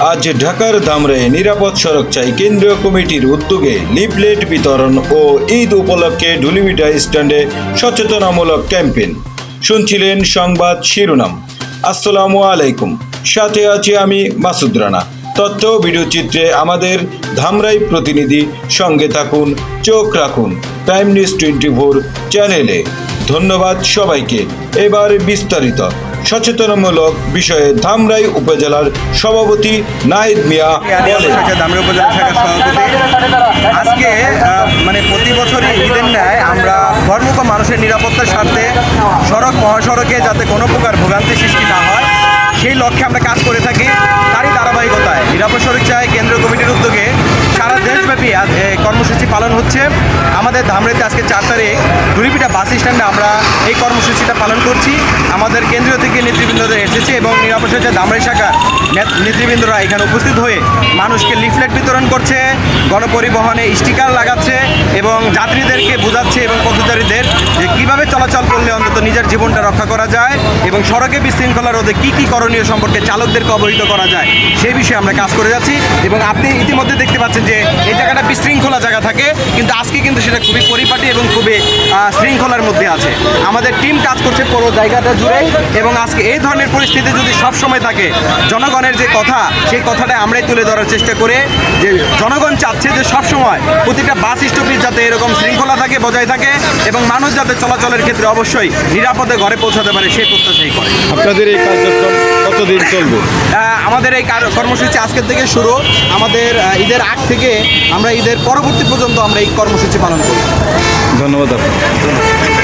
আজ ঢাকার ধামরায় নিরাপদ সড়ক চাই কেন্দ্রীয় কমিটির উদ্যোগে লিফলেট বিতরণ ও ঈদ উপলক্ষে ঢুলিমিটা স্ট্যান্ডে সচেতনামূলক ক্যাম্পেইন। শুনছিলেন সংবাদ শিরোনাম। আসসালামু আলাইকুম। সাথে আছি আমি মাসুদ রানা। তথ্য ও ভিডিও চিত্রে আমাদের ধামরাই প্রতিনিধি সঙ্গে থাকুন, চোখ রাখুন। টাইম নিউজ টোয়েন্টি ফোর চ্যানেলে। ধন্যবাদ সবাইকে। এবার বিস্তারিত। সচেতনমূলক বিষয়ে ধামরাই উপজেলার সভাপতি নাহিদ মিয়া শাখা উপজেলা শাখার সভাপতি। আজকে মানে প্রতি বছরই ঈদের ন্যায় আমরা ধর্মক মানুষের নিরাপত্তার স্বার্থে সড়ক মহাসড়কে যাতে কোনো প্রকার ভোগান্তি সৃষ্টি না হয়, সেই লক্ষ্যে আমরা কাজ করে থাকি। তারই ধারাবাহিকতায় নিরাপদ সড়ক চাই কেন্দ্রীয় কমিটির উদ্যোগে সারা দেশব্যাপী কর্মসূচি পালন হচ্ছে। আমাদের ধামরাইতে আজকে চার তারিখ দুরিপিটা বাস স্ট্যান্ডে আমরা এই কর্মসূচিটা পালন করছি। আমাদের কেন্দ্রীয় থেকে নেতৃবৃন্দদের এসেছে এবং নিরাপদ সড়ক ধামরাই শাখার নেতৃবৃন্দরা এখানে উপস্থিত হয়ে মানুষকে লিফলেট বিতরণ করছে, গণপরিবহনে স্টিকার লাগাচ্ছে এবং যাত্রীদেরকে বোঝাচ্ছে এবং পথচারীদের যে কীভাবে চলাচল করলে অন্তত নিজের জীবনটা রক্ষা করা যায় এবং সড়কে বিশৃঙ্খলা রোধে কী কী করণীয় সম্পর্কে চালকদেরকে অবহিত করা যায়, সেই বিষয়ে আমরা কাজ করে যাচ্ছি এবং আপনি ইতিমধ্যে দেখতে পাচ্ছেন যে এই জায়গাটা বিশৃঙ্খলা জায়গা থাকে, কিন্তু আজকে কিন্তু সেটা খুবই পরিপাটি এবং খুবই শৃঙ্খলার মধ্যে আছে। আমাদের টিম কাজ করছে পুরো জায়গাটা জুড়ে এবং আজকে এই ধরনের পরিস্থিতি যদি সব সময় থাকে জনগণের যে কথা সেই কথাটা আমরাই তুলে ধরার চেষ্টা করে যে জনগণ চাচ্ছে যে সব সময় প্রতিটা বাস স্টপেজ যাতে এরকম শৃঙ্খলা থাকে বজায় থাকে এবং মানুষ যাতে চলাচলের ক্ষেত্রে অবশ্যই নিরাপদে ঘরে পৌঁছাতে পারে সেই প্রত্যাশাই করে। আপনাদের এই কার্যক্রম কতদিন চলবে? আমাদের এই কর্মসূচি আজকের থেকে শুরু। আমাদের ঈদের আগ থেকে আমরা ঈদের পরবর্তী পর্যন্ত আমরা এই কর্মসূচি পালন করি। ধন্যবাদ আপনাকে। অন্তত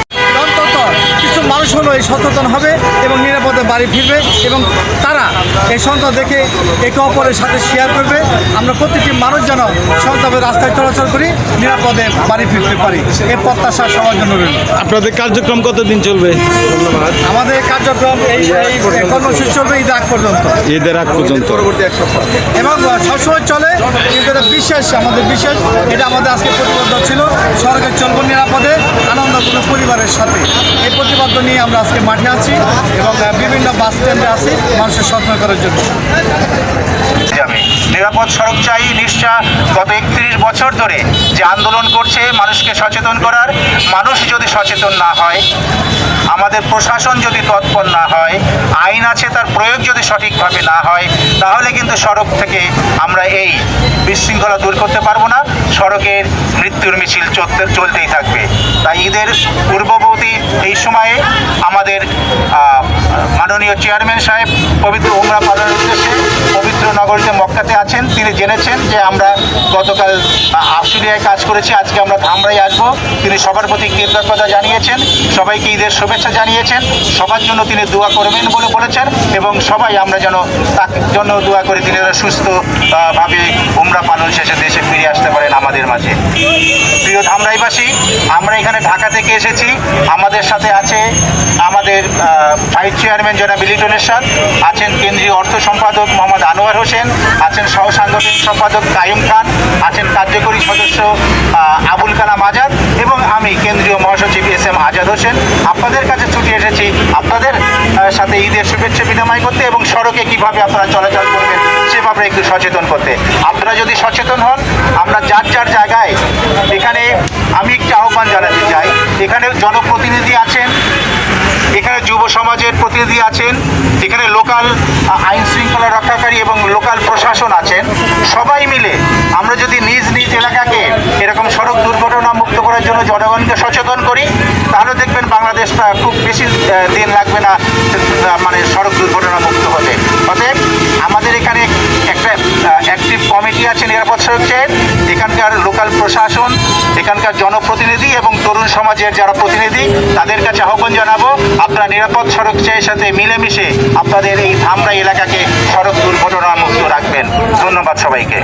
কিছু মানুষ হলো এই সচেতন হবে এবং নিরাপদে বাড়ি ফিরবে এবং তারা এই সন্তান দেখে একে অপরের সাথে শেয়ার করবে। আমরা প্রতিটি মানুষ যেন সন্তানের রাস্তায় চলাচল করি নিরাপদে বাড়ি ফিরতে পারি। এই প্রত্যাশা সবার জন্য রইল। আপনাদের কার্যক্রম কতদিন চলবে? আমাদের কার্যক্রম এই কর্মসূচি চলবে ঈদ আগ পর্যন্ত। ঈদের আগ পর্যন্ত। এবং সবসময় চলে কিন্তু এটা বিশেষ আমাদের বিশেষ এটা আমাদের আজকে প্রতিবদ্ধ ছিল। সরকার চলব নিরাপদে আনন্দপূর্ণ পরিবারের সাথে। এই প্রতিবদ্ধ নিয়ে আমরা আজকে মাঠে আছি এবং বিভিন্ন বাস স্ট্যান্ডে আছি মানুষের সচেতন করার জন্য। নিরাপদ সড়ক চাই নিশ্চয় গত একত্রিশ বছর ধরে যে আন্দোলন করছে মানুষকে সচেতন করার, মানুষ যদি সচেতন না হয়, আমাদের প্রশাসন যদি তৎপর না হয়, আইন আছে তার প্রয়োগ যদি সঠিকভাবে না হয়, তাহলে কিন্তু সড়ক থেকে আমরা এই বিশৃঙ্খলা দূর করতে পারব না। সড়কের মৃত্যুর মিছিল চলতে, চলতেই থাকবে। তাই ঈদের পূর্ববর্তী এই সময়ে আমাদের মাননীয় চেয়ারম্যান সাহেব পবিত্র উমরা পালনের উদ্দেশ্যে পবিত্র নগরীতে মক্কাতে আছেন। তিনি জেনেছেন যে আমরা গতকাল আশুলিয়ায় কাজ করেছি। আজকে আমরা ধামরাই আসব। তিনি সবার প্রতি কৃতজ্ঞতা জানিয়েছেন। সবাইকে ঈদের শুভেচ্ছা জানিয়েছেন। সবার জন্য তিনি দোয়া করবেন বলে বলেছেন এবং সবাই আমরা যেন তার জন্য দোয়া করি। তিনি যেন সুস্থ আহ, উমরা পালন শেষে দেশে ফিরে আসতে পারেন আমাদের মাঝে। প্রিয় ধামরাইবাসী আমরা এখানে ঢাকা থেকে এসেছি। আমাদের সাথে আছে আমাদের ভাইস চেয়ারম্যান জনাব লিটন এরশাদ আছেন কেন্দ্রীয় অর্থ সম্পাদক মোহাম্মদ আনোয়ার হোসেন, আছেন সহ সাংগঠনিক সম্পাদক কায়ুম খান, আছেন কার্যকরী সদস্য আবুল কালাম আজাদ এবং আমি কেন্দ্রীয় মহাসচিব এস এম আজাদ হোসেন। আপনাদের কাছে ছুটি এসেছি। আপনাদের সাথে ঈদের শুভেচ্ছা বিনিময় করতে এবং সড়কে কীভাবে আপনারা চলাচল করবেন সেভাবে একটু সচেতন করতে। আপনারা যদি সচেতন হন, আমরা যার যার জায়গায় এখানে আমি একটি আহ্বান জানাতে চাই এখানে জনপ্রতিনিধি আছেন, এখানে যুব সমাজের প্রতিনিধি আছেন, এখানে লোকাল আইন শৃঙ্খলা রক্ষাকারী এবং লোকাল প্রশাসন আছেন। সবাই মিলে আমরা যদি নিজ নিজ এলাকাকে এরকম সড়ক দুর্ঘটনা মুক্ত করার জন্য জনগণকে সচেতন করি, তাহলে দেখবেন বাংলাদেশটা খুব বেশি দিন লাগবে না মানে সড়ক দুর্ঘটনা মুক্ত হতে। অতএব আমাদের এখানে একটা কমিটি আছে নিরাপদ সড়ক চেয়ের এখানকার লোকাল প্রশাসন, এখানকার জনপ্রতিনিধি এবং তরুণ সমাজের যারা প্রতিনিধি, তাদের কাছে আহ্বান জানাব, আপনারা নিরাপদ সড়ক চেয়ের সাথে মিলেমিশে আপনাদের এই ধামরা এলাকাকে সড়ক দুর্ঘটনা মুক্ত রাখবেন। ধন্যবাদ সবাইকে।